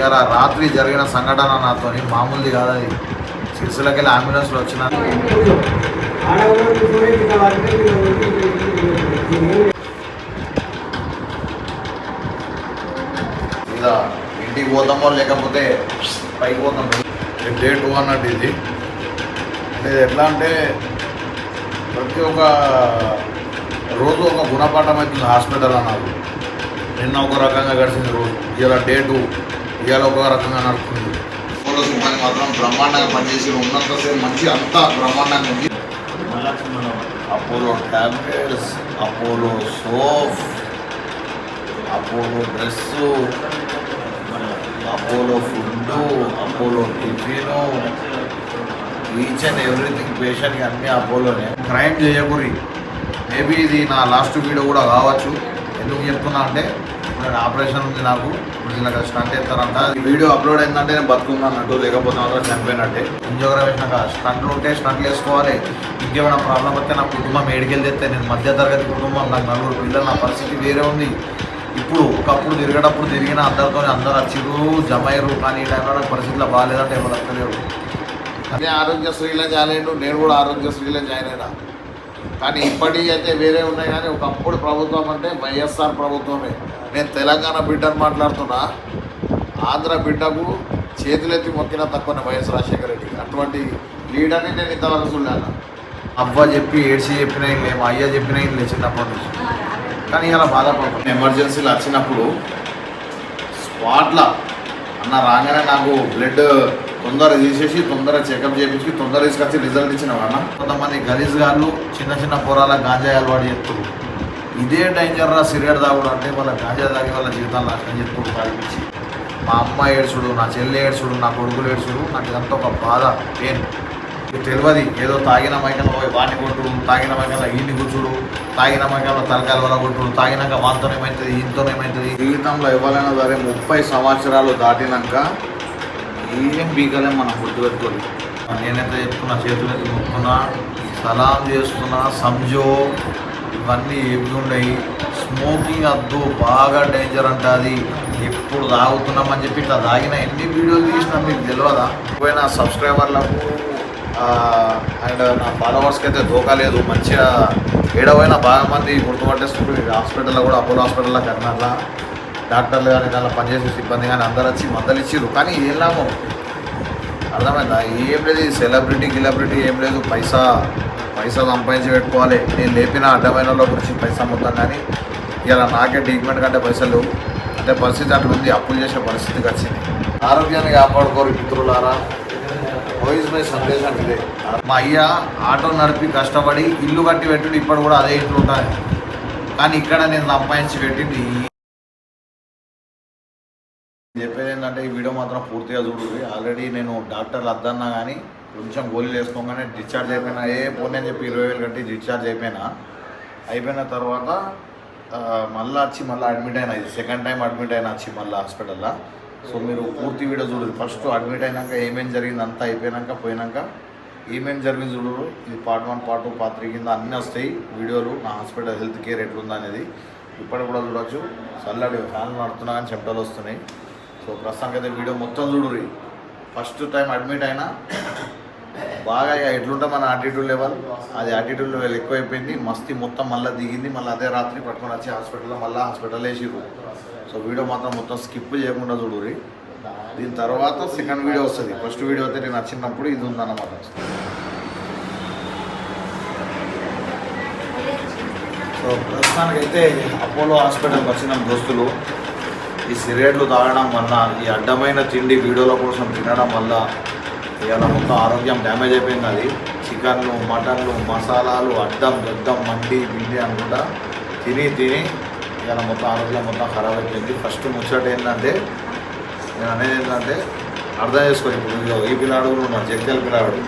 ఇవాళ రాత్రి జరిగిన సంఘటన నాతో మామూలుది కాదు అది సిరిసిల్లకి వెళ్ళి అంబులెన్స్లో వచ్చిన ఇంటికి పోతామో లేకపోతే పైకి పోతాం. డే టూ అన్నట్టు ఇది. అంటే ఎట్లా అంటే ప్రతి ఒక్క రోజు ఒక గుణపాఠం అవుతుంది హాస్పిటల్ అన్నారు. నిన్న ఒక రకంగా గడిచింది రోజు. ఇలా డే టూ ఇవాళ ఒక రకంగా నడుస్తుంది. అపోలో సిబ్బంది మాత్రం బ్రహ్మాండంగా పనిచేసి ఉన్నంతసేపు మంచి అంతా బ్రహ్మాండంగా ఉంది. Apollo tablets Apollo soap Apollo dress Apollo food Apollo tiffin each and everything పేషెంట్కి అన్ని అపోలోనే. క్రైమ్ చేయకూరి. మేబీ ఇది నా లాస్ట్ వీడియో కూడా కావచ్చు. ఎందుకు చెప్తున్నా అంటే ఇప్పుడు నేను ఆపరేషన్ ఉంది నాకు. ఇప్పుడు ఇలా స్టంట్ ఇస్తారంట ఈ వీడియో అప్లోడ్ అయిందంటే నేను బతుకున్నానట్టు లేకపోతే మాత్రం చనిపోయినట్టే. ఇంజోగ్రఫీ నాకు స్టంట్లు ఉంటే స్టంట్లు వేసుకోవాలి ఇంకేమైనా ప్రాబ్లం వస్తే నా కుటుంబం ఏడికెళ్ళి తెస్తే నేను మధ్యతరగతి కుటుంబం నాకు నలుగురు పిల్లలు నా పరిస్థితి వేరే ఉంది. ఇప్పుడు ఒకప్పుడు తిరిగేటప్పుడు తిరిగిన అందరితో అందరు వచ్చిరు జమైరు కానీ ఈ టైంలో నాకు పరిస్థితిలో బాగాలేదంటే ఎవరు వస్తలేరు అదే ఆరోగ్యశ్రీలో జాయిన్ అయ్యాడు. నేను కూడా ఆరోగ్యశ్రీలో జాయిన్ అయినా. కానీ ఇప్పటికీ అయితే వేరే ఉన్నాయి కానీ ఒకప్పుడు ప్రభుత్వం అంటే వైఎస్ఆర్ ప్రభుత్వమే. నేను తెలంగాణ బిడ్డను మాట్లాడుతున్నా. ఆంధ్ర బిడ్డకు చేతులెత్తి మొక్కిన తక్కువ వైఎస్ రాజశేఖర రెడ్డి అటువంటి లీడర్ని నేను ఇంతవరకు చూడాను అవ్వ చెప్పి ఏడ్చి చెప్పిన మేము అయ్య చెప్పిన ఇల్లు చిన్నప్పటి నుంచి. కానీ ఇలా బాధపడుతున్నాను ఎమర్జెన్సీలు వచ్చినప్పుడు స్పాట్లో అన్న రాగానే నాకు బ్లడ్ తొందర తీసేసి తొందర చెకప్ చేయించి తొందర తీసుకొచ్చి రిజల్ట్ ఇచ్చిన వాళ్ళ కొంతమంది గలీజ్ గాళ్ళు చిన్న చిన్న పొరాల గాంజా అలవాటు చేస్తారు ఇదే డేంజర్ రా సిగరెట్ తాగుడు అంటే వాళ్ళ గాంజా తాగి వాళ్ళ జీవితాలు నాశనం చెప్పుకుంటూ తాగిపించి మా అమ్మ ఏడ్చుడు నా చెల్లి ఏడ్చుడు నా కొడుకులు ఏడ్చుడు నాకు ఇదంతా ఒక బాధ పెయిన్ తెలియదు ఏదో తాగిన మైకల్లో పోయి వాడిని కొట్టుడు తాగిన మైకల్లో ఈయన్ని కూర్చుడు తాగిన మైకల్లో తలకాయల వల్ల కొట్టుడు తాగినాక వాంతో ఏమవుతుంది ఈయనతో ఏమవుతుంది జీవితంలో ఎవరైనా సరే ముప్పై సంవత్సరాలు దాటినాక ఏం బీగలే మనం గుర్తుపెట్టుకోవాలి. నేనైతే చెప్తున్నా చేతులైతే ముక్కున్నా సలాం చేస్తున్నా సంజో ఇవన్నీ ఏమి ఉన్నాయి స్మోకింగ్ వద్దు బాగా డేంజర్ అంట అది. ఎప్పుడు తాగుతున్నామని చెప్పి ఇట్లా తాగిన ఎన్ని వీడియోలు తీసినా మీకు తెలియదా పోయిన సబ్స్క్రైబర్లకు అండ్ నా ఫాలోవర్స్కి అయితే దోకా లేదు. మంచిగా ఏడవైనా బాగా మంది గుర్తుపట్టేసుకుంటారు హాస్పిటల్లో కూడా అపోలో హాస్పిటల్లో కర్నాటక డాక్టర్లు కానీ దానిలో పనిచేసే సిబ్బంది కానీ అందరు వచ్చి మందలు ఇచ్చిర్రు. కానీ ఏం లాభం? అర్థమైందా? ఏం లేదు సెలబ్రిటీ గిలబ్రిటీ ఏం లేదు. పైసా పైసా సంపాదించి పెట్టుకోవాలి. నేను లేపిన అడ్డమైన వాళ్ళ గురించి పైసా మొత్తం కానీ ఇలా నాకే ట్రీట్మెంట్ కంటే పైసలు అంటే పరిస్థితి అట్లా ఉంది అప్పులు చేసే పరిస్థితికి వచ్చింది. ఆరోగ్యాన్ని కాపాడుకోరు మిత్రులారా. వాయిస్ మై సందేశం ఇదే మా అయ్య ఆటో నడిపి కష్టపడి ఇల్లు కట్టి పెట్టి ఇప్పుడు కూడా అదే ఇంట్లో ఉంటాను. కానీ ఇక్కడ నేను సంపాదించి పెట్టింది చెప్పేది ఏంటంటే ఈ వీడియో మాత్రం పూర్తిగా చూడండి ఆల్రెడీ నేను డాక్టర్లు వద్దన్నా కానీ కొంచెం గోళీలు వేసుకోగానే డిశ్చార్జ్ అయిపోయినా. ఏ పోనీ అని చెప్పి ఇరవై వేలు కట్టి డిశ్చార్జ్ అయిపోయినా. అయిపోయిన తర్వాత మళ్ళీ వచ్చి మళ్ళీ అడ్మిట్ అయినా. ఇది సెకండ్ టైం అడ్మిట్ అయినా వచ్చి మళ్ళీ హాస్పిటల్లో. సో మీరు పూర్తి వీడియో చూడదు ఫస్ట్ అడ్మిట్ అయినాక ఏమేమి జరిగింది అంతా అయిపోయినాక పోయినాక ఏమేమి జరిగింది చూడరు. ఇది part one part two part three కింద అన్నీ వస్తాయి వీడియోలు. నా హాస్పిటల్ హెల్త్ కేర్ ఎట్లుందా అనేది ఇప్పటికి కూడా చూడొచ్చు. చల్లడి ఫ్యాన్లు నడుతున్నా కానీ చెమటలు వస్తున్నాయి. సో ప్రస్తుతానికి అయితే వీడియో మొత్తం చూడుర్రి. ఫస్ట్ టైం అడ్మిట్ అయినా బాగా ఇక ఎట్లుంటే మన ఆటిట్యూడ్ లెవెల్ అది ఆటిట్యూడ్ లెవెల్ ఎక్కువైపోయింది. మస్తీ మొత్తం మళ్ళీ దిగింది. మళ్ళీ అదే రాత్రి పట్టుకొని వచ్చి హాస్పిటల్లో మళ్ళీ హాస్పిటల్ వేసిరు సో వీడియో మాత్రం మొత్తం స్కిప్ చేయకుండా చూడుర్రి దీని తర్వాత సెకండ్ వీడియో వస్తుంది. ఫస్ట్ వీడియో అయితే నేను వచ్చినప్పుడు ఇది ఉందన్నమాట. సో ప్రస్తుతానికైతే అపోలో హాస్పిటల్కి వచ్చిన దోస్తులు ఈ సిగరెట్లు తాగడం వల్ల ఈ అడ్డమైన తిండి వీడియోల కోసం తినడం వల్ల ఇవాళ మొత్తం ఆరోగ్యం డ్యామేజ్ అయిపోయింది అది. చికెన్లు మటన్లు మసాలాలు అడ్డం గడ్డం మండి పిండి అనుకుంటా. తిని తిని ఇవాళ మొత్తం ఆరోగ్యం మొత్తం ఖరాబ్ అయిపోయింది. ఫస్ట్ ముచ్చట ఏంటంటే నేను అనేది ఏంటంటే అర్థం చేసుకో ఇప్పుడు ఈ పిల్లాడు కూడా ఉన్నాడు జగ్జల్ పిల్లాడు.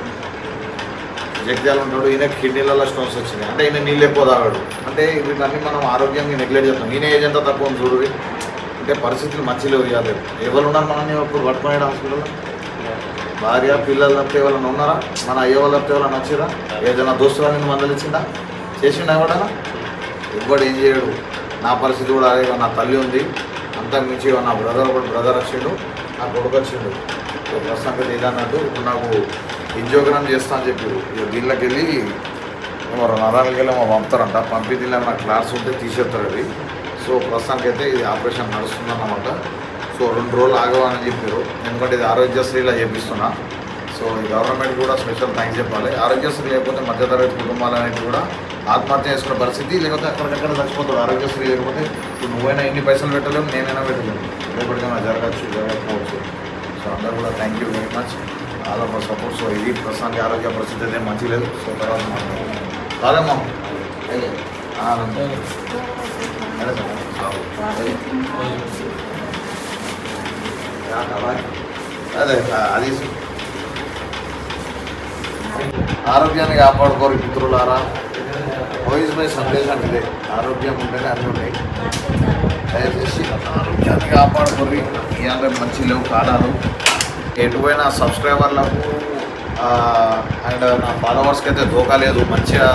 జగ్జాలు ఉంటాడు ఈయన కిడ్నీలలో స్టోన్స్ వచ్చినాయి. అంటే ఈయన నీళ్ళు ఎక్కువ తాగాడు. అంటే వీటన్ని మనం ఆరోగ్యంగా నెగ్లెక్ట్ చేస్తాం. ఈయన ఏజ్ ఎంత తక్కువ ఉంది చూడు. అంటే పరిస్థితులు మంచిగా ఇవ్వలేదు. ఎవరు ఉన్నారు మనల్ని? ఇప్పుడు పట్టుకునేడు హాస్పిటల్లో? భార్య పిల్లలు తప్పితే ఎవరైనా ఉన్నారా? మన అయ్యే వాళ్ళు తప్పితే ఎవరైనా వచ్చిరా? ఏదైనా దోస్తులు నిన్ను మందలు చేసిండా ఎవడన్నా? ఇవ్వడు ఏం చేయడు. నా పరిస్థితి కూడా అదే నా తల్లి ఉంది. అంతకు మించి నా బ్రదర్ కూడా బ్రదర్ వచ్చిండు నా కొడుకు వచ్చిండు. ఇక ప్రస్తుతానికి ఇది అన్నట్టు ఇప్పుడు నాకు ఇంజోగ్రామ్ చేస్తా అని చెప్పారు ఇక దీనిలోకి వెళ్ళి ఏమో నరాలకి వెళ్ళి ఏమో పంపుతారంట. పంపి దీనిలో క్లాస్ ఉంటే తీసేస్తారు అది. సో ప్రస్తుతానికి అయితే ఇది ఆపరేషన్ నడుస్తుందన్నమాట. సో రెండు రోజులు ఆగవని చెప్పారు. ఎందుకంటే ఇది ఆరోగ్యశ్రీలో చేపిస్తున్నా. సో ఈ గవర్నమెంట్ కూడా స్పెషల్ థ్యాంక్స్ చెప్పాలి. ఆరోగ్యశ్రీ లేకపోతే మధ్యతరగతి కుటుంబాలు అనేవి కూడా ఆత్మహత్య చేసుకునే పరిస్థితి లేకపోతే అక్కడికక్కడ చచ్చిపోతాడు ఆరోగ్యశ్రీ లేకపోతే ఇప్పుడు నువ్వైనా ఎన్ని పైసలు పెట్టలేవు నేనైనా పెట్టలేను. రేపటికైనా జరగచ్చు జరగకపోవచ్చు. సో అందరూ కూడా thank you very much all of support so ఇది ప్రస్తుతానికి ఆరోగ్య పరిస్థితి అయితే మంచి లేదు. సో తర్వాత కాదమ్మా అదే. సార్. అదే అది ఆరోగ్యాన్ని కాపాడుకోరు మిత్రులారా. వాయిస్ మై సందేశం ఇదే. ఆరోగ్యం ఉంటేనే అన్నీ ఉన్నాయి దయచేసి ఆరోగ్యాన్ని కాపాడుకోరు. ఇవాళ మంచి లేవు కాలాలు. ఎటుపోయినా సబ్స్క్రైబర్లకు అండ్ నా ఫాలోవర్స్కి అయితే దోకా లేదు. మంచిగా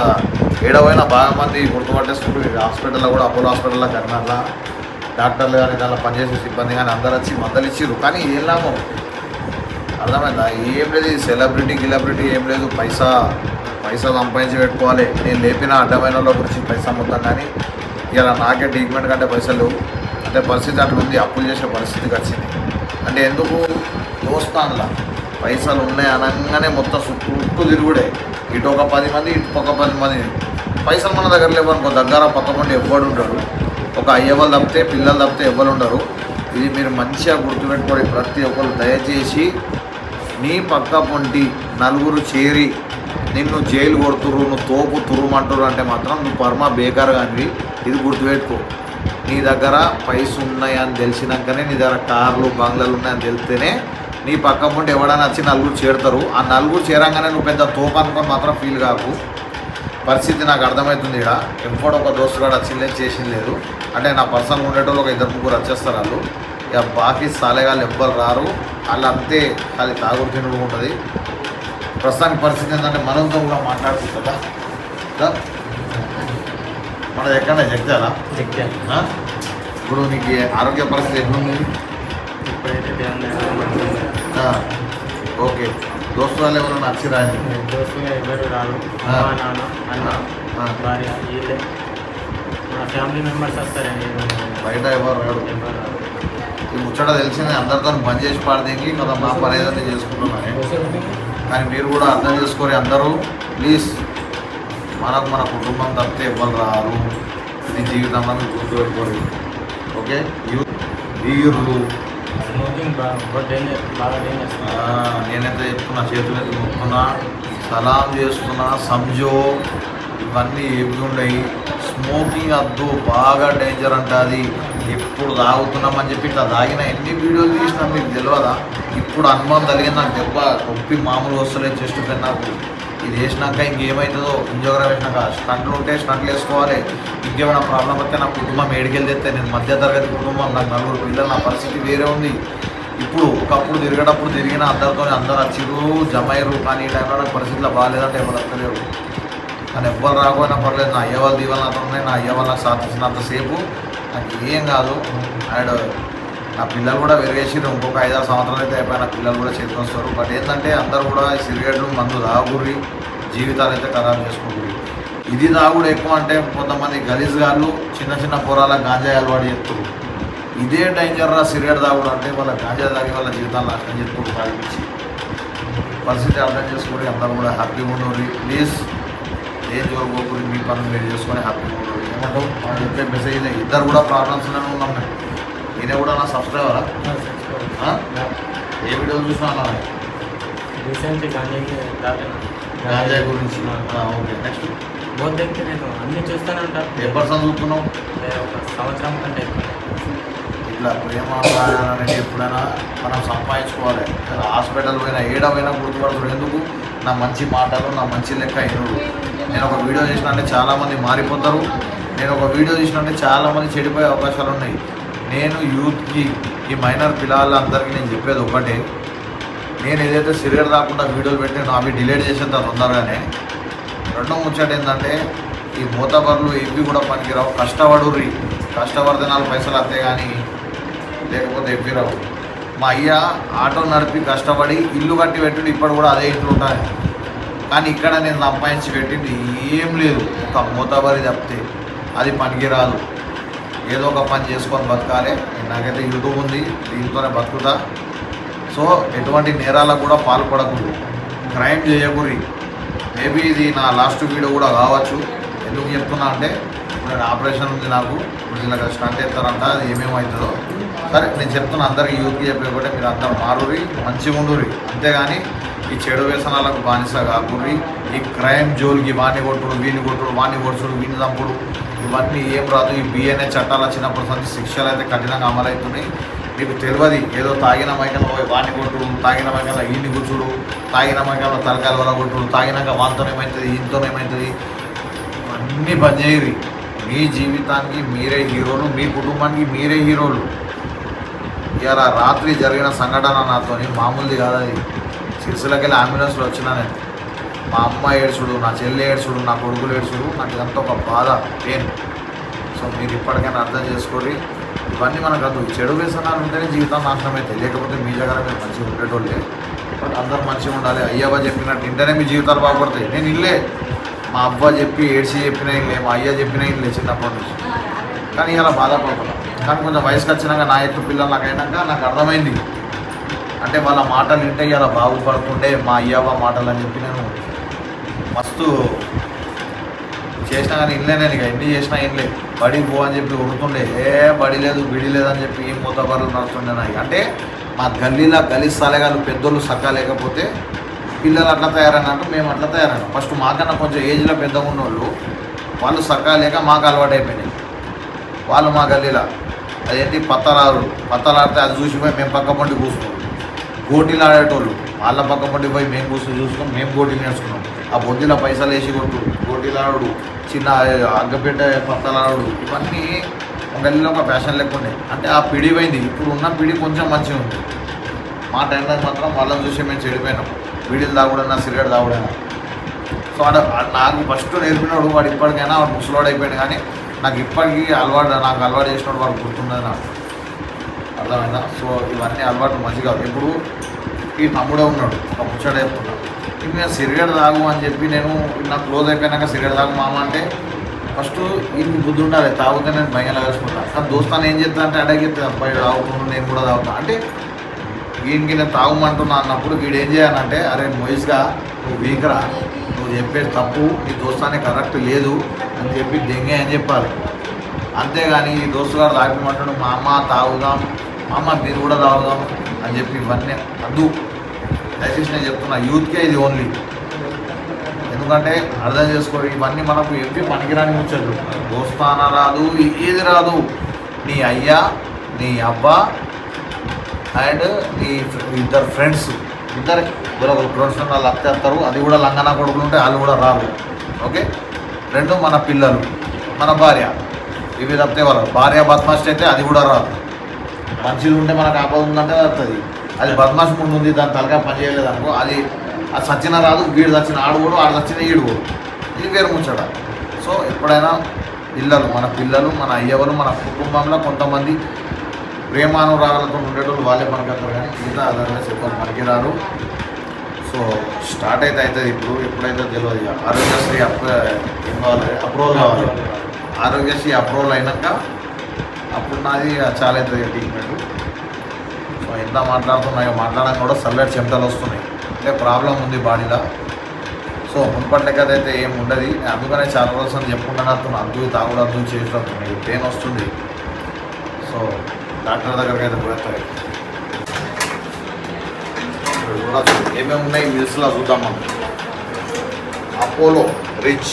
ఏడవైనా బాగా మంది గుర్తుపట్టేసుకుంటారు హాస్పిటల్లో కూడా అపోలో హాస్పిటల్లో కరీంనగర్లో డాక్టర్లు కానీ దానిలో పనిచేసే సిబ్బంది కానీ అందరు వచ్చి మందలు ఇచ్చిర్రు. కానీ ఏం లాభం? అర్థమైందా? ఏం లేదు సెలబ్రిటీ గిలబ్రిటీ ఏం లేదు పైసా పైసా సంపాదించి పెట్టుకోవాలి. నేను లేపిన అడ్డమైన గురించి పైసా మొత్తం కానీ ఇలా నాకే ట్రీట్మెంట్ కంటే పైసలు అంటే పరిస్థితి అట్లా ఉంది అప్పులు చేసే పరిస్థితికి వచ్చింది. అంటే ఎందుకు? దోస్తాన్లా. పైసలు ఉన్నాయి అనగానే మొత్తం చుట్టూ తిరుగుడే. ఇటు ఒక పది మంది ఇటు ఒక పది మంది. పైసలు మన దగ్గర లేవనుకో దగ్గర పక్క మంది ఎవ్వడు ఉంటాడు ఒక అయ్యవాళ్ళు తప్పితే పిల్లలు తప్పితే ఎవరు ఉండరు. ఇది మీరు మంచిగా గుర్తుపెట్టుకోండి. ప్రతి ఒక్కరు దయచేసి నీ పక్క పొంటి నలుగురు చేరి నిన్ను జైలు కొడుతురు నువ్వు తోపు తురుమంటురు అంటే మాత్రం నువ్వు పరమ బేకార్ కానివి. ఇది గుర్తుపెట్టుకో. నీ దగ్గర పైసలు ఉన్నాయని తెలిసినాకనే నీ దగ్గర కార్లు బంగ్లాలు ఉన్నాయని తెలిస్తేనే నీ పక్క పొంటి ఎవడైనా వచ్చి నలుగురు చేరుతారు. ఆ నలుగురు చేరంగానే నువ్వు పెద్ద తోపు అనుకొని మాత్రం ఫీల్ కాకు. పరిస్థితి నాకు అర్థమవుతుంది ఇక్కడ ఎప్పుడు ఒక దోస్తు కూడా వచ్చింది చేసింది లేదు. అంటే నా పర్సనల్ ఉండేటోళ్ళు ఒక ఇద్దరు ముగ్గురు వచ్చేస్తారు వాళ్ళు. ఇక బాకీ సాలేగాళ్ళు ఎవ్వరు రారు. వాళ్ళు అంతే అది తాగుడు తినడం ఉంటుంది. ప్రస్తుతానికి పరిస్థితి ఏంటంటే మనతో కూడా మాట్లాడుకుంటుందా? దా. మనది ఎక్కడ చెక్కాను ఇప్పుడు నీకు ఆరోగ్య పరిస్థితి ఎట్లుంది? ఇప్పుడైతే ఓకే. దోస్తు వాళ్ళు ఎవరైనా వచ్చిరా నేను దోస్తుగా ఎవరు రారు. అమ్మ నాన్న అన్న. భార్య వీళ్ళే. మన ఫ్యామిలీ మెంబర్స్ వస్తారండి బయట ఎవరు రాడు ఈ ముచ్చట తెలిసింది అందరితో బంద్ చేసి పాడదేకి కదా మా పని ఏదైనా చేసుకుంటున్నాను కానీ మీరు కూడా అర్థం చేసుకోరు అందరూ. ప్లీజ్ మనకు మన కుటుంబం తప్పితే ఇవ్వరు రారు. ఇది జీవితంలో మీరు గుర్తుపెట్టుకోరు ఓకే? యూత్ వీరులు స్మోకింగ్ బాగా డేంజర్ నేనైతే చెప్తున్నా చేతులు ఎత్తి సలాం చేస్తున్నా సంజో ఇవన్నీ ఏమి ఉన్నాయి స్మోకింగ్ వద్దు బాగా డేంజర్ అంట అది. ఎప్పుడు తాగుతున్నామని చెప్పి ఇట్లా తాగిన ఎన్ని వీడియోలు తీసినా మీకు తెలియదా ఇప్పుడు అనుభవం కలిగింది నాకు దెబ్బ నొప్పి మామూలు వస్తలేదు చెస్ట్ పెన్ నాకు. ఇది వేసినాక ఇంకేమవుతుందో ఇంజోగ్రామ్ వేసినాక స్టంట్లు ఉంటే స్టంట్లు వేసుకోవాలి. ఇంకేమైనా ప్రాబ్లం వస్తే నా కుటుంబం ఏడికెళ్ళి నేను మధ్యతరగతి కుటుంబం నాకు నలుగురు పిల్లలు నా పరిస్థితి వేరే ఉంది. ఇప్పుడు ఒకప్పుడు తిరిగేటప్పుడు తిరిగిన అందరితో అందరు వచ్చిరు జమైరు కానీ ఈ టైంలో నాకు పరిస్థితులు బాగాలేదంటే ఎవరు వస్తలేరు కానీ ఎవ్వరు రాకపోయినా పర్లేదు నా అయ్య వాళ్ళు దీవాలు నాతో ఉన్నాయి నా అయ్య వాళ్ళకి సాధించినంతసేపు నాకు ఏం కాదు. అండ్ నా పిల్లలు కూడా పెరిగేసిరు ఇంకొక ఐదారు సంవత్సరాలు అయితే అయిపోయినా పిల్లలు కూడా చేతికి వస్తారు బట్ ఏంటంటే అందరూ కూడా సిగరెట్లు మందు తాగురి జీవితాలు అయితే ఖరాబ్ చేసుకుంటుంది ఇది తాగుడు ఎక్కువ అంటే కొంతమంది గలీజ్ గారు చిన్న చిన్న పొరాల గాంజా అలవాటు చేస్తారు ఇదే డేంజర్ రా సిగరెట్ తాగుడు అంటే వాళ్ళ గాంజా తాగి వాళ్ళ జీవితాలు నాశనం చేసుకుంటూ తాగిపించి పరిస్థితి అర్థం చేసుకొని అందరూ కూడా హ్యాపీగా ఉండరు ప్లీజ్ ఏం జోరుకోకూరి మీ పనులు మీరు చేసుకొని హ్యాపీగా ఉండరు ఏమంటావు? మనం చెప్పే మెసేజ్ ఇద్దరు కూడా ప్రాబ్లమ్స్లోనే ఉన్నాం మేము. ఈయన కూడా నా సబ్స్క్రైబరా? ఏ వీడియో చూసినా అన్నా గాంజా గురించి. ఓకే. నెక్స్ట్? బోత్ దగ్గర నేను అన్ని చూస్తూనే ఉంటాను ఏ పర్సన్ చూస్తున్నావు? ఒక సంవత్సరం కంటే ఇట్లా ప్రేమ అనేది ఎప్పుడైనా మనం సంపాదించుకోవాలి. హాస్పిటల్ పోయినా ఏడ పోయినా గుర్తుపడతారు ఎందుకు? నా మంచి మాటలు నా మంచి లెక్క అయినరు నేను ఒక వీడియో చేసిన అంటే చాలామంది మారిపోతారు. నేను ఒక వీడియో చేసిన అంటే చాలామంది చెడిపోయే అవకాశాలు ఉన్నాయి. నేను యూత్కి ఈ మైనర్ పిల్లలందరికీ నేను చెప్పేది ఒకటే నేను ఏదైతే సిరియర్ రాకుండా వీడియోలు పెట్టానో అవి డిలీట్ తర్వాత తొందరగానే. రెండో ముచ్చట ఏంటంటే ఈ మూతబర్లు ఇవి కూడా పనికిరావు కష్టపడుర్రి. కష్టపడితే నాలుగు పైసలు వస్తాయి కానీ లేకపోతే ఎవ్వి రావు. మా అయ్య ఆటో నడిపి కష్టపడి ఇల్లు కట్టి పెట్టిండు ఇప్పుడు కూడా అదే ఇంట్లో ఉంటాయి కానీ ఇక్కడ నేను సంపాదించి పెట్టింది ఏం లేదు. ఒక మూతబరి తప్పితే అది పనికిరాదు. ఏదో ఒక పని చేసుకొని బతకాలి. నాకైతే యూట్యూబ్ ఉంది దీంతోనే బతుకుతా. సో ఎటువంటి నేరాలకు కూడా పాల్పడకూడదు. క్రైమ్ చేయకూరి. మేబీ ఇది నా లాస్ట్ వీడియో కూడా కావచ్చు. ఎందుకు చెప్తున్నా అంటే ఇప్పుడు నేను ఆపరేషన్ ఉంది నాకు. ఇప్పుడు ఇలా స్టంట్ చేస్తారంట అది ఏమేమవుతుందో సరే నేను చెప్తున్నా అందరికీ యూత్కి చెప్పే కూడా మీరు అందరు మారురి మంచిగా ఉండురి అంతేగాని ఈ చెడు వ్యసనాలకు బానిస కాకుర్రి ఈ క్రైమ్ జోలికి వాణి కొట్టుడు వీని కొట్టుడు వాణి కొడుచుడు వీని చంపుడు. ఇవన్నీ ఏం రాదు. ఈ బిఎన్ఏ చట్టాలు వచ్చినప్పటి నుంచి శిక్షలు అయితే కఠినంగా అమలవుతున్నాయి. మీకు తెలియదు ఏదో తాగిన మైకంలో పోయి వాణ్ణి కొట్టుడు తాగిన మైకంలో ఈని కూర్చుడు తాగిన మైకంలో తలకాయల వల్ల కొట్టుడు తాగినాక వాంతోనేమవుతుంది ఈయనతోనేమవుతుంది అన్నీ బంద్ చేయరి మీ జీవితానికి మీరే హీరోలు మీ కుటుంబానికి మీరే హీరోలు. ఇవాళ రాత్రి జరిగిన సంఘటన నాతోని మామూలుది కాదు అది సిరిసిలకెళ్ళి అంబులెన్స్లో వచ్చినా నేను. మా అమ్మ ఏడ్చుడు నా చెల్లి ఏడ్చుడు నా కొడుకులు ఏడ్చుడు నాకు ఇదంతా ఒక బాధ పెయిన్ సో మీరు ఇప్పటికైనా అర్థం చేసుకోండి. ఇవన్నీ మనకు అదు చెడు వ్యసనాలు ఉంటేనే జీవితం నాశనం తెలియకపోతే లేకపోతే మీ దగ్గర మీరు మంచిగా ఉండేటోళ్ళే. బట్ అందరూ మంచిగా ఉండాలి. అయ్యవ్వ చెప్పినట్టు ఇంటనే మీ జీవితాలు బాగుపడతాయి. నేను ఇల్లే. మా అవ్వ చెప్పి ఏడ్చి చెప్పిన ఇల్లే మా అయ్య చెప్పిన ఇల్లే చిన్నప్పటి నుంచి. కానీ ఇలా బాధపడుతున్నాను కానీ కొంచెం వయసుకు వచ్చినాక నా ఎత్తు పిల్లలు నాకు అయినాక నాకు అర్థమైంది. అంటే వాళ్ళ మాటలు వింటే ఇలా బాగుపడుతుండే మా అయ్యవ్వ మాటలు అని చెప్పి నేను మస్తు చేసినా కానీ ఇల్లే నేను ఇక ఎన్ని చేసినా ఇల్లే బడి పో అని చెప్పి ఉడుతుండే ఏ బడి లేదు బిడి లేదు అని చెప్పి ఏం మూతబర్లు నడుస్తుండే నాకు అంటే మా గల్లీలో గలీ సలగాలు పెద్దోళ్ళు సక్కా లేకపోతే పిల్లలు అట్లా తయారైనట్టు మేము అట్లా తయారైనాం. ఫస్ట్ మాకన్నా కొంచెం ఏజ్లో పెద్దగా ఉన్నోళ్ళు వాళ్ళు సక్కా లేక మాకు అలవాటు అయిపోయినాయి. వాళ్ళు మా గల్లీలో. అదేంటి పత్తలారు పత్తలాడితే అది చూసి పోయి మేము పక్క పండి కూసుకున్నాం గోటీలు ఆడేటోళ్ళు వాళ్ళ పక్క పండి పోయి మేము కూర్చొని చూసుకొని మేము గోటీలు నేర్చుకున్నాం. ఆ బొద్దుల పైసలు వేసి కొట్టు. గోటీలు చిన్న అగ్గపెట్ట పత్తలాడు ఇవన్నీ ఒక గల్లీలో ఒక ఫ్యాషన్ లేకుండే అంటే ఆ పిడి పోయింది. ఇప్పుడు ఉన్న పిడి కొంచెం మంచిగా ఉంది. మా టైంలో మాత్రం వాళ్ళని చూసి మేము చెడిపోయినాం. వీడిలు తాగుడైనా సిగరెట్ తాగుడైనా. సో వాడు నాకు ఫస్ట్ నేర్పినాడు వాడు ఇప్పటికైనా వాడు ముసలోడు అయిపోయాడు కానీ నాకు ఇప్పటికీ అలవాటు నాకు అలవాటు చేసినప్పుడు వాడు గుర్తున్నది నాకు. అర్థమైందా? సో ఇవన్నీ అలవాటు మంచిగా. ఇప్పుడు ఈ తమ్ముడే ఉన్నాడు. ఒక ముచ్చట చెప్తున్నాడు నేను సిగరెట్ తాగు అని చెప్పి నేను నాకు క్లోజ్ అయిపోయినాక సిగరెట్ తాగు మామ అంటే ఫస్ట్ వీళ్ళకి బుద్ధి ఉండాలి తాగితే నేను భయంగా లాగేసుకుంటాను కానీ దోస్తాను ఏం చేస్తా అంటే అడగితే అబ్బాయి తాగుతున్నాను నేను కూడా తాగుతా. అంటే వీడికి నేను తాగమంటున్నా అన్నప్పుడు వీడు ఏం చేయాలంటే అరే మొయిస్గా నువ్వు వీకరా నువ్వు చెప్పేది తప్పు నీ దోస్తానే కరెక్ట్ లేదు అని చెప్పి దెంగే అని చెప్పాలి. అంతేగాని ఈ దోస్తు గారు తాగమంటాడు మా అమ్మ తాగుదాం మా అమ్మ మీరు కూడా తాగుదాం అని చెప్పి ఇవన్నీ అద్దు. దయచేసి నేను చెప్తున్నా యూత్కే ఇది ఓన్లీ ఎందుకంటే అర్థం చేసుకో ఇవన్నీ మనకు ఎప్పి పనికిరాని ముచ్చట్లు. దోస్తాన రాదు ఏది రాదు. నీ అయ్యా నీ అబ్బా అండ్ నీ ఇద్దరు ఫ్రెండ్స్ ఇద్దరు ఇద్దరు ఫ్రెండ్స్ వాళ్ళు అత్తేస్తారు అది కూడా లంగనా కొడుకులు ఉంటే వాళ్ళు కూడా రాదు ఓకే? రెండు మన పిల్లలు మన భార్య. ఇవి తప్పితే వాళ్ళు భార్య బద్మాస్ట్ అయితే అది కూడా రాదు. మంచిది ఉంటే మనకు ఆపద ఉందంటే వస్తుంది అది బద్మాష్ ముందు ఉంది దాని తలకాయ పని చేయలేదు అనుకో అది అది సచ్చిన రాదు వీడు సచ్చిన ఆడు కూడా ఆడు చచ్చిన ఈడు కూడా. ఇది వేరు ముచ్చట. సో ఎప్పుడైనా పిల్లలు మన పిల్లలు మన అయ్యవరు మన కుటుంబంలో కొంతమంది ప్రేమానురాగాలతో ఉండేటోళ్ళు వాళ్ళే మనకత్తారు కానీ మిగతా అదర్వైజ్ మనకి పనికిరారు సో స్టార్ట్ అయితే అవుతుంది ఇప్పుడు ఎప్పుడైతే తెలియదు ఇక. ఆరోగ్యశ్రీ అప్ ఏం కావాలి? అప్రూవల్ కావాలి. ఆరోగ్యశ్రీ అప్రూవల్ అయినాక అప్పుడు నాది చాలా అవుతుంది ట్రీట్మెంట్ సో ఎంత మాట్లాడుతున్నాయో మాట్లాడడం కూడా సల్లటి చెమటలు వస్తున్నాయి. అంటే ప్రాబ్లం ఉంది బాడీలో. సో మున్పట్లకి అయితే ఏం ఉండదు. అందుకనే చాలా రోజులు చెప్పుకుంటాను అతను అద్దు తాగుడు అద్దు పెయిన్ వస్తుంది. సో డాక్టర్ దగ్గరికి అయితే పోతాయి ఏమేమి ఉన్నాయి మిల్స్లో చూద్దాం మనం. అపోలో రిచ్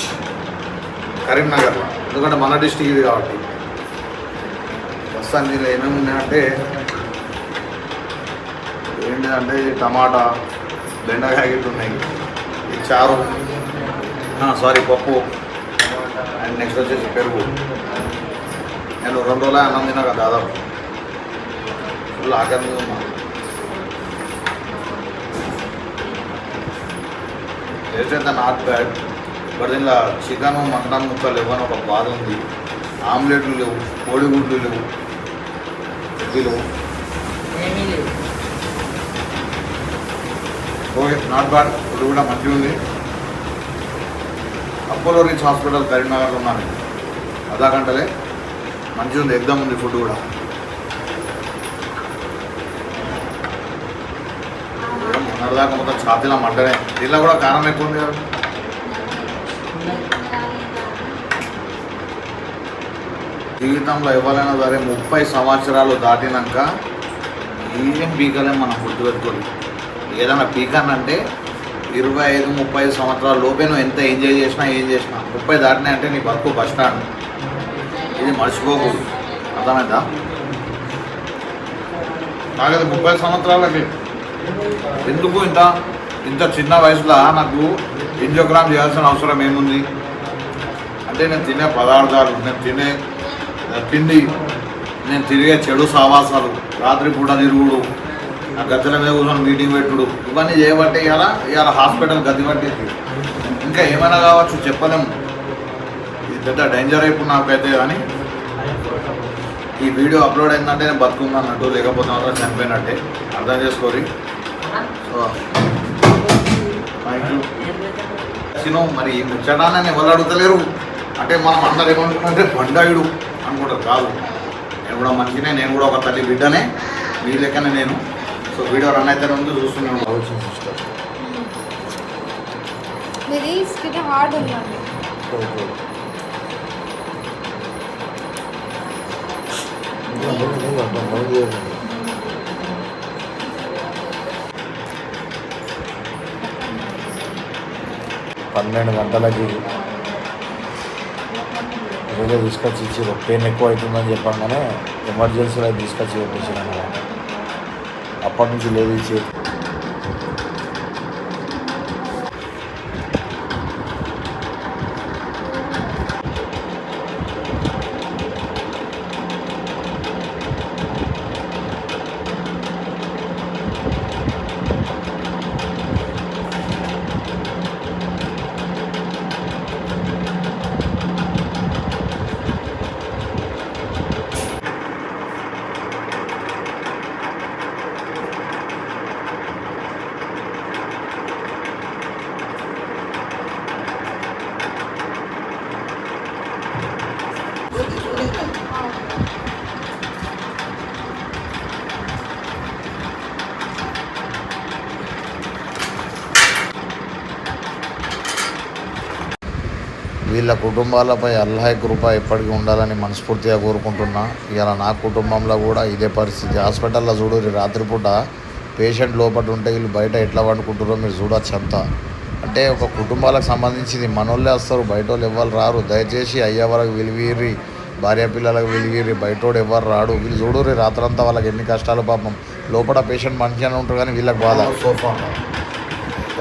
కరీంనగర్లో. ఎందుకంటే మన డిస్టిక్ ఇది కాబట్టి. ప్రస్తుతానికి దీనిలో ఏమేమి ఉన్నాయంటే ఏంటిదంటే టమాటా బెండకాయ గిట్ల ఉన్నాయి. ఇది చారు. సారీ పప్పు. అండ్ నెక్స్ట్ వచ్చేసి పెరుగు. నేను రెండు రోజులు అన్నం తిన్నా కదా దాదాపు. ఫుల్ ఆకలి ఉన్నా. టేస్ట్ అయితే నాట్ బ్యాడ్ బట్ దీనిలో చికెన్ మటన్ ముక్కలు ఇవ్వని ఒక బాధ ఉంది. ఆమ్లెట్లు లేవు కోడిగుడ్లు లేవు. ఎగ్గు లేవు. ఏమీ లేవు. ఓకే నాట్ బ్యాడ్ ఇది కూడా మంచిగా ఉంది. అపోలో రీచ్ హాస్పిటల్ కరీంనగర్లో ఉన్నాను. అదా గంటలే. మంచిగా ఉంది ఎగ్దమ్ ఉంది ఫుడ్ కూడా. మొన్నటిదాకా మొత్తం ఛాతీలో మంటనే. దీనిలో కూడా కారం ఎక్కువ ఉంది కదా. జీవితంలో ఎవరైనా సరే ముప్పై సంవత్సరాలు దాటినాక ఏం పీకలే మనం గుర్తుపెట్టుకోవాలి. ఏదైనా పీకానంటే ఇరవై ఐదు ముప్పై ఐదు సంవత్సరాల లోపే నువ్వు ఎంత ఎంజాయ్ చేసినా ఏం చేసినా. ముప్పై దాటినా అంటే నీ బతుకు బస్ స్టాండ్. ఇది మర్చిపోకూడదు. అర్థమైందా? నాకది ముప్పై సంవత్సరాలకి. ఎందుకు ఇంత ఇంత చిన్న వయసులో నాకు ఎంజోగ్రామ్ చేయాల్సిన అవసరం ఏముంది? అంటే నేను తినే పదార్థాలు నేను తినే తిండి నేను తిరిగే చెడు సావాసాలు రాత్రి పూట తిరుగుడు. గద్దెల మీద కూర్చొని మీటింగ్ పెట్టుడు. ఇవన్నీ చేయబట్టే ఇవాళ ఇవాళ హాస్పిటల్ గది పట్టింది ఇంకా ఏమైనా కావచ్చు చెప్పలేము. ఇది పెద్ద డేంజర్ అయిపోయి నాకైతే కానీ ఈ వీడియో అప్లోడ్ అయిందంటే నేను బతుకున్నానట్టు లేకపోతే మాత్రం చనిపోయినట్టే. అర్థం చేసుకోరి. సో థ్యాంక్ యూ సినో మరి ఈ ముచ్చటాన్ని ఎవరు అడుగుతలేరు? అంటే మనం అందరు ఏమనుకుంటే బండాయుడు అనుకుంటారు కాదు. నేను కూడా మంచినే నేను కూడా ఒక తల్లి బిడ్డనే. మీ లెక్కనే నేను. సో వీడియో రన్ అయితే ఉంది చూస్తున్నాను. కావచ్చు సిస్టర్ మీది స్కిన్ హార్డ్ ఉందండి. పన్నెండు గంటలకి ఏదో తీసుకొచ్చి ఇచ్చి పెయిన్ ఎక్కువ అవుతుందని చెప్పగానే ఎమర్జెన్సీలో తీసుకొచ్చి పెట్టేసాను అనమాట అప్పటి నుంచి లేదు వీళ్ళ కుటుంబాలపై అల్లాహ్ కృప ఎప్పటికీ ఉండాలని మనస్ఫూర్తిగా కోరుకుంటున్నా. ఇలా నా కుటుంబంలో కూడా ఇదే పరిస్థితి. హాస్పిటల్లో చూడు రాత్రిపూట పేషెంట్ లోపల ఉంటే వీళ్ళు బయట ఎట్లా వండుకుంటారో మీరు చూడొచ్చు అంతా. అంటే ఒక కుటుంబాలకు సంబంధించింది మనోళ్ళే వస్తారు బయట వాళ్ళు ఎవరు రారు. దయచేసి అయ్యే వరకు విలువీరి భార్య పిల్లలకు విలువీరి బయటోడు ఎవరు రాడు. వీళ్ళు చూడుర్రి రాత్రంతా వాళ్ళకి ఎన్ని కష్టాలు పాపం. లోపల పేషెంట్ మంచిగానే ఉంటారు కానీ వీళ్ళకి బాధ. సోఫా.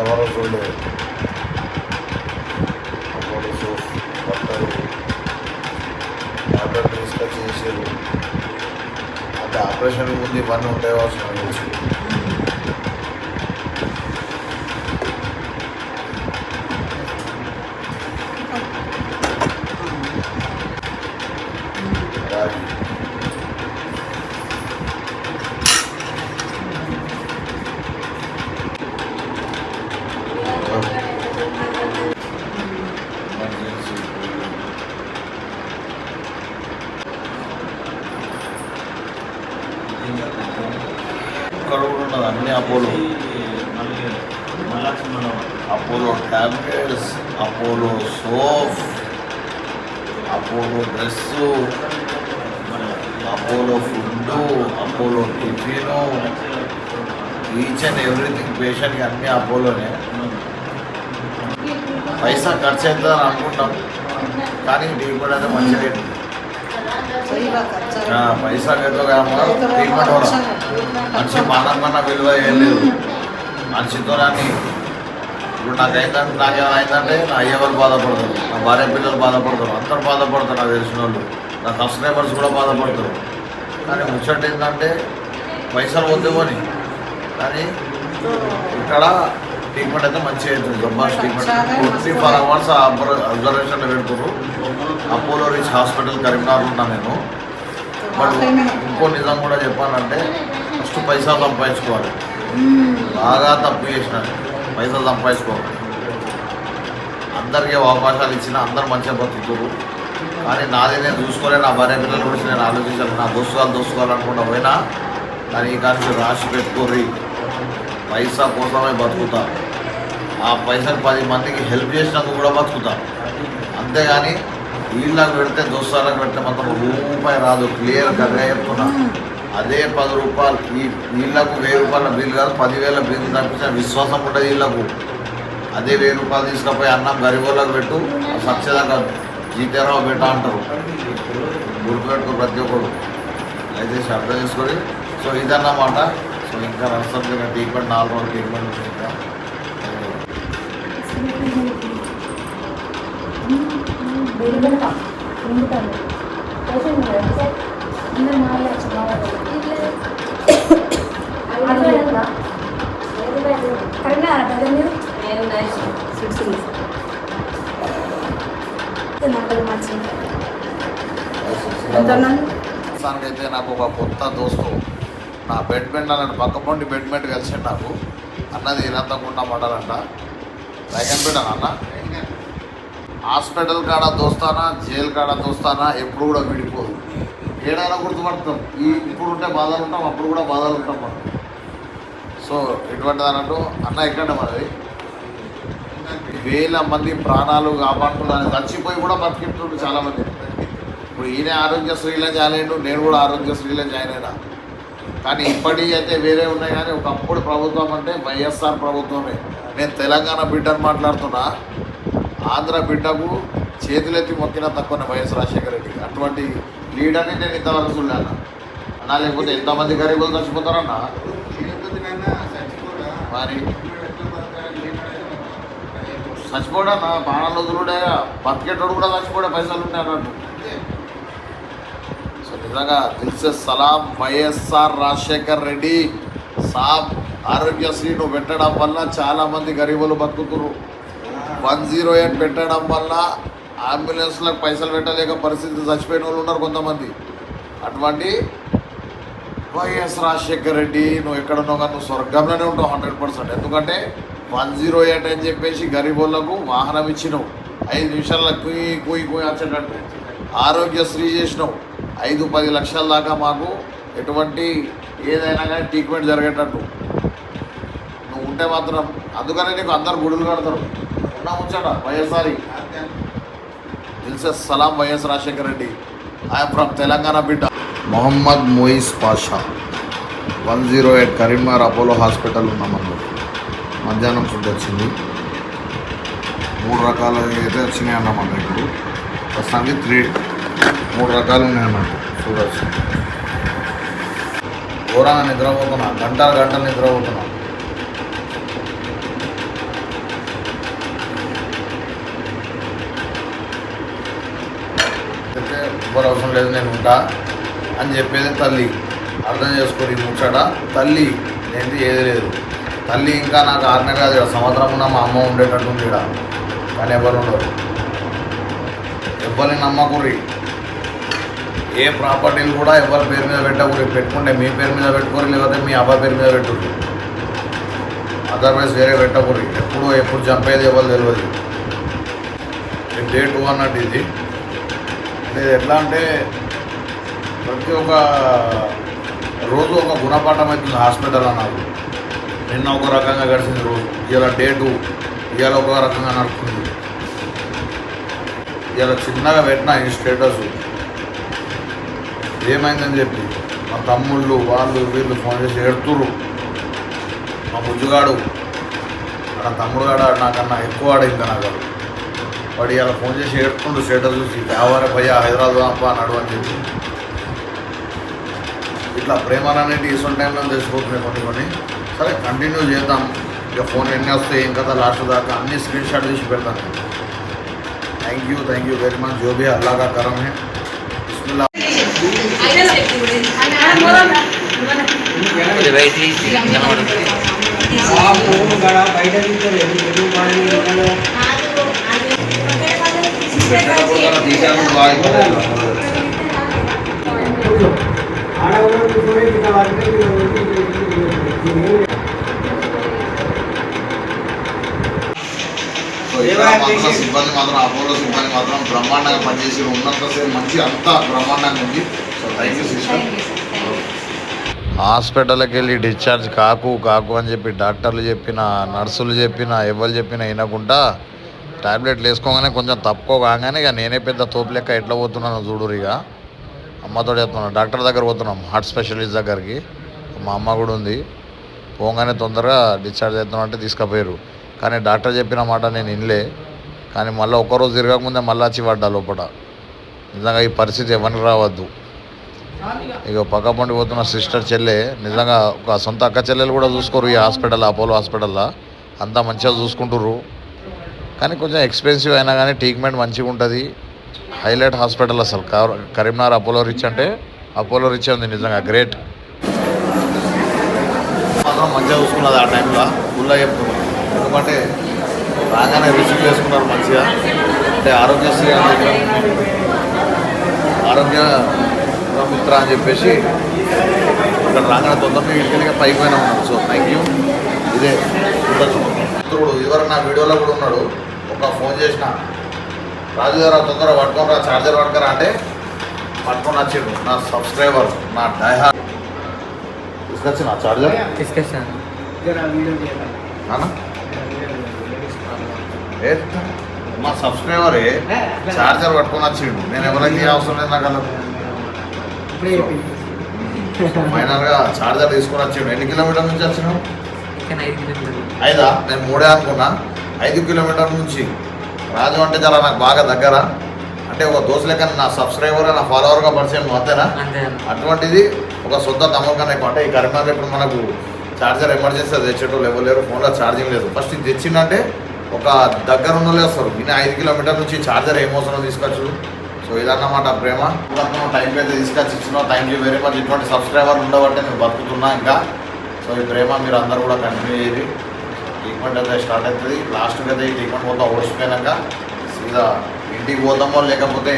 ఎవరో చూడలేదు అప్పుడు సోఫ్ బట్టలు టాబ్లెట్ తీసుకొచ్చి చేసారు అంటే ఆపరేషన్ ముందు ఇవన్నీ ఉంటాయి అవసరం తెలిసి రాగి ఎమర్జెన్సీ ఇక్కడ కూడా ఉన్నది అన్ని Apollo Apollo tablets Apollo soap Apollo dress Apollo food Apollo tiffin each and everything పేషెంట్కి అన్ని అపోలోనే పైసా ఖర్చు అవుతుందని అనుకుంటాం. కానీ ట్రీట్మెంట్ అయితే మంచి రేట్. పైసా ఎంతో కాకుండా ట్రీట్మెంట్ కూడా. మనిషి మానకన్నా విలువ ఏం లేదు. మనిషితో రాని ఇప్పుడు నాకు అయిందంటే అయిందంటే నా అయ్యవారు బాధపడతారు నా భార్య పిల్లలు బాధపడతారు అందరూ బాధపడతారు నాకు తెలిసిన వాళ్ళు. నా సబ్స్క్రైబర్స్ కూడా బాధపడతారు. కానీ ముచ్చట ఏంటంటే పైసలు వద్దేమని కానీ ఇక్కడ ట్రీట్మెంట్ అయితే మంచిగా అవుతుంది. జబ్బాస్ ట్రీట్మెంట్ ట్వంటీ ఫోర్ అవర్స్ అబ్జర్వేషన్లో పెడుతున్నారు అపోలో రిచ్ హాస్పిటల్ కరీంనగర్ ఉన్నా నేను. బట్ ఇంకో నిజం కూడా చెప్పాలంటే ఫస్ట్ పైసలు సంపాదించుకోవాలి. బాగా తప్పు చేసిన పైసలు సంపాదించుకోవాలి. అందరికీ అవకాశాలు ఇచ్చిన అందరు మంచిగా బతుకుతారు కానీ నాది నేను చూసుకోలే నా భార్య పిల్లల గురించి నేను ఆలోచించాను. నా దోసుకోవాలి దోసుకోవాలనుకుంటా పోయినా కానీ కాస్త రాసి పెట్టుకోర్రి. పైసా కోసమే బతుకుతా. ఆ పైసలు పది మందికి హెల్ప్ చేసినందుకు కూడా బతుకుతా. అంతేగాని వీళ్ళకి పెడితే దోస్తాలకు పెడితే మాత్రం రూపాయి రాదు. క్లియర్ కర్గా చెప్తున్నా. అదే పది రూపాయలు ఈ వీళ్ళకు వెయ్యి రూపాయల బిల్లు కాదు పదివేల బిల్లు తప్పించిన విశ్వాసం ఉంటుంది వీళ్ళకు. అదే వెయ్యి రూపాయలు తీసుకుపోయి అన్నం గరిబోళ్ళకు పెట్టు సత్యదాకా జీతారావు పెట్ట అంటారు. గుర్తుపెట్టుకో ప్రతి ఒక్కరు దయచేసి అర్థం చేసుకొని సో ఇదన్నమాట సో ఇంకా నడుస్తుంది ట్రీట్మెంట్ నాలుగు రోజులు ట్రీట్మెంట్ ఉంది ఇంకా ప్రస్తుతానికి అయితే నాకు ఒక కొత్త దోస్తు. నా బెడ్మెంట్ అన్నాడు. పక్క పొంటి బెడ్మెంట్ కలిసిండు నాకు. అన్నది ఇనంతకుండా మండలంట లైకన్ పెట్టాను అన్న? హాస్పిటల్ కాడ దోస్తానా జైలు కాడ దోస్తానా ఎప్పుడు కూడా విడిపోదు. ఏడైనా గుర్తుపడతాం. ఈ ఇప్పుడు ఉంటే బాధలు ఉంటాం అప్పుడు కూడా బాధలు ఉంటాం మనం. సో ఎటువంటిది అన్నట్టు అన్న ఎక్కడ మనది వేల మంది ప్రాణాలు కాపాడుతున్నారు చచ్చిపోయి కూడా బతికింటుండ్రు చాలామంది. ఇప్పుడు ఈయన ఆరోగ్యశ్రీలో జాయిన్ అయ్యాడు నేను కూడా ఆరోగ్యశ్రీలో జాయిన్ అయినా. కానీ ఇప్పటికీ అయితే వేరే ఉన్నాయి కానీ ఒకప్పుడు ప్రభుత్వం అంటే వైఎస్ఆర్ ప్రభుత్వమే. నేను తెలంగాణ బిడ్డను మాట్లాడుతున్నా. ఆంధ్ర బిడ్డకు చేతులెత్తి మొక్కిన తక్కువ వైఎస్ రాజశేఖర రెడ్డి. అటువంటి లీడర్ని నేను ఇంతవరకు చూడలేను. అన్నా లేకపోతే ఎంతమంది గరీబులు చచ్చిపోతారన్నా? మరి చచ్చిపోడా బాణాలు ప్రాణాలు వదులుడే బతికేటోడు కూడా చచ్చిపోడే పైసలు ఉంటాయి అన్నట్టు. నిజంగా తెలిసే సలాం వైఎస్ఆర్ రాజశేఖర్ రెడ్డి. సాబ్ ఆరోగ్యశ్రీ నువ్వు పెట్టడం వల్ల చాలా మంది గరీబులు బతుకుతున్నారు వన్ జీరో ఎయిట్ పెట్టడం వల్ల అంబులెన్స్లకు పైసలు పెట్టలేక పరిస్థితి చచ్చిపోయిన వాళ్ళు ఉన్నారు కొంతమంది. అటువంటి వైఎస్ రాజశేఖర్ రెడ్డి నువ్వు ఎక్కడ ఉన్నావు కానీ నువ్వు స్వర్గంలోనే ఉంటావు హండ్రెడ్ పర్సెంట్. ఎందుకంటే వన్ జీరో ఎయిట్ అని చెప్పేసి గరీబులకు వాహనం ఇచ్చినావు. ఐదు నిమిషాల కుయి కుయి కుయి వచ్చేటట్టు. ఆరోగ్యశ్రీ చేసినావు. ఐదు పది లక్షల దాకా మాకు ఎటువంటి ఏదైనా కానీ ట్రీట్మెంట్ జరిగేటట్టు. నువ్వు ఉంటే మాత్రం అందుకనే నీకు అందరు గుడులు కడతారు. ఉన్నా ఉంచాడ వైఎస్ఆర్ దిల్సే సలాం వైఎస్ రాజశేఖర్ రెడ్డి. ఐఎమ్ ఫ్రమ్ తెలంగాణ బిడ్డ. Mohammed Moiz Pasha. One zero eight Karimnagar Apollo hospital ఉన్నామన్నమాట మధ్యాహ్నం ఫుడ్ వచ్చింది. మూడు రకాలు అయితే వచ్చినాయి అన్నమాట ఇప్పుడు. ప్రస్తుతానికి త్రీ మూడు రకాలు ఉన్నాయన్నట్టు చూడవచ్చు ఘోరంగా నిద్రపోతున్నా. గంటలు గంటలు నిద్రపోతున్నా. అయితే ఎవరు అవసరం లేదు నేను ఉంటా అని చెప్పేది తల్లి. అర్థం చేసుకోరు ముచ్చట. తల్లి ఏంటి ఏది లేదు. తల్లి ఇంకా నాకు ఆజ్ఞ కాదు ఇక్కడ సంవత్సరం ఉన్న మా అమ్మ ఉండేటట్టు ఉంది ఇక్కడ కానీ ఎవరు ఉండరు. ఎవరిని నమ్మకుర్రి. ఏ ప్రాపర్టీలు కూడా ఎవరి పేరు మీద పెట్టకూడదు పెట్టుకుంటే మీ పేరు మీద పెట్టుకోరు లేకపోతే మీ అబ్బాయి పేరు మీద పెట్టుకోరు అదర్వైజ్ వేరే పెట్టకూరి ఎప్పుడు ఎప్పుడు చంపేది ఎవరు తెలియదు డే టూ అన్నట్టు ఇది. ఇది ఎట్లా అంటే ప్రతి ఒక్క రోజు ఒక గుణపాఠం అవుతుంది హాస్పిటల్ అన్నారు. నిన్న ఒక రకంగా గడిచింది రోజు. ఇవాళ డే టూ ఇవాళ ఒక రకంగా నడుస్తుంది. ఇవాళ చిన్నగా పెట్టిన ఈ స్టేటస్. ఏమైందని చెప్పి మా తమ్ముళ్ళు వాళ్ళు వీళ్ళు ఫోన్ చేసి ఎడుతురు మా బుజ్జుగాడు నా తమ్ముడు గాడ నాకన్నా ఎక్కువ ఆడ ఇంకా నాకు వాడు ఇలా ఫోన్ చేసి ఏడుకుంటూ స్టేటస్ చూసి దేవారం భయ్యా హైదరాబాద్ అప్ప అన్నాడు అని చెప్పి. ఇట్లా ప్రేమలు అనేది ఇసుకున్న టైంలో తెలిసిపోతున్నాయి కొన్ని కొన్ని. సరే కంటిన్యూ చేద్దాం. ఇక ఫోన్ ఎన్ని వస్తే ఏం కదా లాస్ట్ దాకా అన్ని స్క్రీన్ షాట్ తీసి పెడతాను. Thank you thank you very much జో అల్లాగా కరమే. వైసీ కనబడుతుంది సిబ్బంది మాత్రం అపోలో సిబ్బంది మాత్రం బ్రహ్మాండంగా పనిచేసి ఉన్నంతసేపు మంచి అంతా బ్రహ్మాండంగా ఉంది సో థ్యాంక్ యూ సిస్టర్ హాస్పిటల్కి వెళ్ళి డిశ్చార్జ్ కాకు కాకు అని చెప్పి డాక్టర్లు చెప్పిన నర్సులు చెప్పిన ఎవరు చెప్పినా వినకుండా టాబ్లెట్లు వేసుకోగానే కొంచెం తక్కువ కాగానే ఇక నేనే పెద్ద తోపు లెక్క ఎట్లా పోతున్నాను చూడురు ఇక. అమ్మతో చెప్తున్నాను డాక్టర్ దగ్గర పోతున్నాం హార్ట్ స్పెషలిస్ట్ దగ్గరికి. మా అమ్మ కూడా ఉంది. పోగానే తొందరగా డిశ్చార్జ్ అవుతున్నామంటే తీసుకుపోయారు కానీ డాక్టర్ చెప్పిన మాట నేను వినలే. కానీ మళ్ళీ ఒక్కరోజు తిరగకముందే మళ్ళీ వచ్చి పడ్డా లోపల. నిజంగా ఈ పరిస్థితి ఎవరికి రావద్దు. ఇక పక్క పండి పోతున్న సిస్టర్ చెల్లె నిజంగా ఒక సొంత అక్క చెల్లెలు కూడా చూసుకోరు ఈ హాస్పిటల్ అపోలో హాస్పిటల్లో అంతా మంచిగా చూసుకుంటారు కానీ కొంచెం ఎక్స్పెన్సివ్ అయినా కానీ ట్రీట్మెంట్ మంచిగా ఉంటుంది. హైలైట్ హాస్పిటల్ అసలు. కరీంనగర్ అపోలో రిచ్ అంటే అపోలో రిచ్ ఉంది నిజంగా. గ్రేట్. మాత్రం మంచిగా చూసుకున్నది ఆ టైంలో ఫుల్గా చెప్తున్నాను ఎందుకంటే రాగానే రిసీవ్ చేసుకున్నారు మంచిగా. అంటే ఆరోగ్యశ్రీ ఆరోగ్య మిత్ర అని చెప్పేసి ఇక్కడ రాగానే తొందరగా ఇంటికి పైకి పోయినా ఉన్నాడు సో థ్యాంక్ యూ ఇదే మిత్రుడు ఇదివరకు నా వీడియోలో కూడా ఉన్నాడు. ఒక ఫోన్ చేసిన. రాజు గారు తొందరగా పట్టుకోరా చార్జర్ పట్టుకోరా అంటే పట్టుకొని వచ్చిండు. నా సబ్స్క్రైబర్ నా డైహా తీసుకొచ్చిన చార్జర్ తీసుకొచ్చాను. నాన్న ఏ? మా సబ్స్క్రైబరే చార్జర్ పట్టుకొని వచ్చిండు. నేను ఎవరికి అవసరం లేదు నాకు అలా. ఫైనల్గా చార్జర్ తీసుకొని వచ్చిండు. ఎన్ని కిలోమీటర్ల నుంచి వచ్చినావు? ఐదా నేను మూడే అనుకున్నా. ఐదు కిలోమీటర్ల నుంచి. రాజు అంటే చాలా నాకు బాగా దగ్గర. అంటే ఒక దోశ లెక్క నా సబ్స్క్రైబర్ నా ఫాలోవర్గా పరిచయం అంతేనా? అంతే అటువంటిది ఒక సొంత నమ్మకం ఎక్కువ. అంటే ఈ కరీంనగర్ ఇప్పుడు మనకు చార్జర్ ఎమర్జెన్సీ తెచ్చేటోళ్ళు ఎవరు లేరు ఫోన్లో ఛార్జింగ్ లేదు. ఫస్ట్ ఇది తెచ్చిందంటే ఒక దగ్గర ఉన్న వస్తారు. ఇన్ని ఐదు కిలోమీటర్ నుంచి చార్జర్ ఏమవసరం తీసుకొచ్చు సో ఇదన్నమాట ప్రేమ. ఇప్పుడు టైంకి అయితే తీసుకొచ్చి ఇచ్చినావు థ్యాంక్ యూ వెరీ మచ్ ఇటువంటి సబ్స్క్రైబర్ ఉండబట్టే నేను బతుకుతున్నా ఇంకా. సో ఈ ప్రేమ మీరు అందరూ కూడా కంటిన్యూ చేయాలి ట్రీట్మెంట్ అయితే స్టార్ట్ అవుతుంది. లాస్ట్కి అయితే ఈ ట్రీట్మెంట్ మొత్తం ఓడిచిపోయాక సీదా ఇంటికి పోతామో లేకపోతే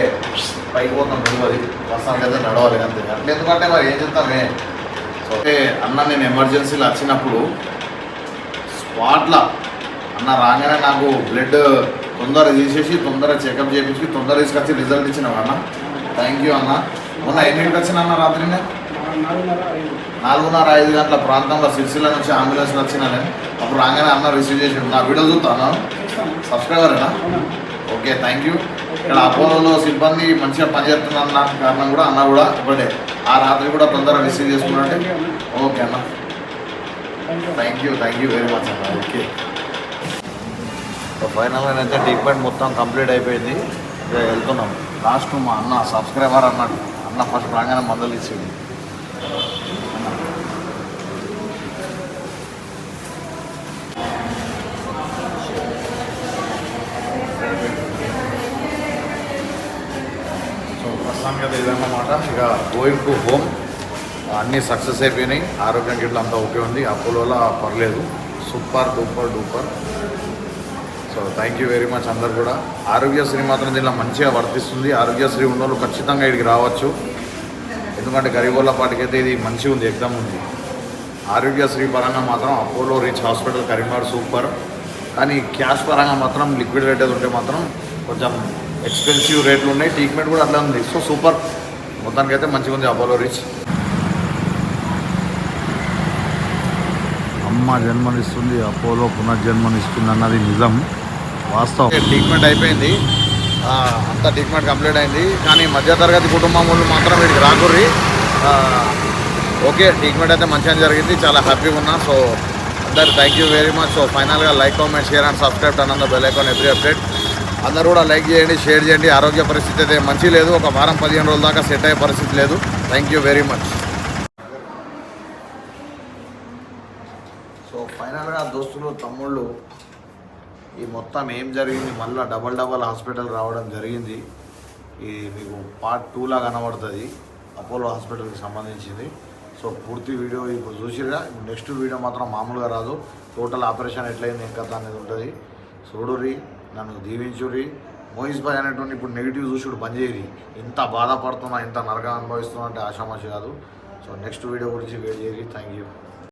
పైకి పోతాం నిలవది ప్రస్తుతానికి అయితే నడవాలి అంతే. అట్లా ఎందుకంటే మరి ఏం చెప్తామే సో అన్న నేను ఎమర్జెన్సీలో వచ్చినప్పుడు స్పాట్లో అన్న రాగానే నాకు బ్లడ్ తొందరగా తీసేసి తొందరగా చెకప్ చేయించి తొందరగా తీసుకొచ్చి రిజల్ట్ ఇచ్చినావు అన్న. థ్యాంక్ యూ అన్న. మొన్న ఎన్నింటికి వచ్చిన అన్న రాత్రినే నాలుగున్నర ఐదు గంటల ప్రాంతంలో సిరిసిల్ల నుంచి అంబులెన్స్ వచ్చిన అప్పుడు రాగానే అన్న రిసీవ్ చేసి నా వీడియో చూస్తాను సబ్స్క్రైబరేనా ఓకే థ్యాంక్ యూ ఇక్కడ అపోలో సిబ్బంది మంచిగా పనిచేస్తున్న కారణం కూడా అన్న కూడా ఒకటే. ఆ రాత్రి కూడా తొందరగా రిసీవ్ చేసుకున్నట్టే. ఓకే అన్న. Thank you thank you very much అన్న. ఓకే సో ఫైనల్గా అయితే ట్రీట్మెంట్ మొత్తం కంప్లీట్ అయిపోయింది. వెళ్తున్నాం. లాస్ట్ మా అన్న సబ్స్క్రైబర్ అన్నాడు అన్న ఫస్ట్ రాగానే మందలు ఇచ్చింది సో ప్రస్తుతానికి అయితే ఇదన్నమాట. ఇక గోయింగ్ టు హోమ్ అన్నీ సక్సెస్ అయిపోయినాయి. ఆరోగ్యం గిట్ల అంతా ఓకే ఉంది. అపోలోలో పర్లేదు. Super duper duper so thank you very much అందరు కూడా. ఆరోగ్యశ్రీ మాత్రం దీనిలో మంచిగా వర్తిస్తుంది. ఆరోగ్యశ్రీ ఉన్న వాళ్ళు ఖచ్చితంగా ఇక్కడికి రావచ్చు. ఎందుకంటే గరీబోళ్ళ పాటికైతే ఇది మంచిగా ఉంది ఎగ్జామ్ ఉంది. ఆరోగ్యశ్రీ పరంగా మాత్రం Apollo rich hospital Karimnagar super. కానీ క్యాష్ పరంగా మాత్రం లిక్విడ్ రేట్ ఉంటే మాత్రం కొంచెం ఎక్స్పెన్సివ్ రేట్లు ఉన్నాయి. ట్రీట్మెంట్ కూడా అట్లా ఉంది. So super. మొత్తానికైతే మంచిగా ఉంది అపోలో రిచ్. అమ్మ జన్మనిస్తుంది అపోలో పునర్జన్మనిస్తుంది అన్నది నిజం. వాస్తవం. ట్రీట్మెంట్ అయిపోయింది. అంత ట్రీట్మెంట్ కంప్లీట్ అయింది. కానీ మధ్యతరగతి కుటుంబం వాళ్ళు మాత్రం వీడికి రాకుర్రి. ఓకే ట్రీట్మెంట్ అయితే మంచిగా జరిగింది. చాలా హ్యాపీగా ఉన్నా. సో అందరు thank you very much so ఫైనల్గా like comment share and subscribe అన్నంద bell icon every update అందరూ కూడా లైక్ చేయండి షేర్ చేయండి. ఆరోగ్య పరిస్థితి అయితే మంచి లేదు. ఒక వారం పదిహేను రోజుల దాకా సెట్ అయ్యే పరిస్థితి లేదు. Thank you very much so ఫైనల్గా దోస్తులు తమ్ముళ్ళు ఈ మొత్తం ఏం జరిగింది? మళ్ళీ డబల్ డబల్ హాస్పిటల్ రావడం జరిగింది. ఇది మీకు పార్ట్ టూలా కనబడుతుంది. అపోలో హాస్పిటల్కి సంబంధించింది. సో పూర్తి వీడియో ఇప్పుడు చూసిరుగా నెక్స్ట్ వీడియో మాత్రం మామూలుగా రాదు. టోటల్ ఆపరేషన్ ఎట్లయింది ఏం కథ అనేది ఉంటుంది. చూడురి నన్ను దీవించురి మోయిస్ భాయ్ అనేటువంటి ఇప్పుడు నెగిటివ్ చూసుడు బంద్ చేయరి ఇంత బాధపడుతున్నా ఇంత నరకం అనుభవిస్తున్నా అంటే ఆషామాషి కాదు. సో నెక్స్ట్ వీడియో గురించి వెయిట్ చేయరి థ్యాంక్ యూ.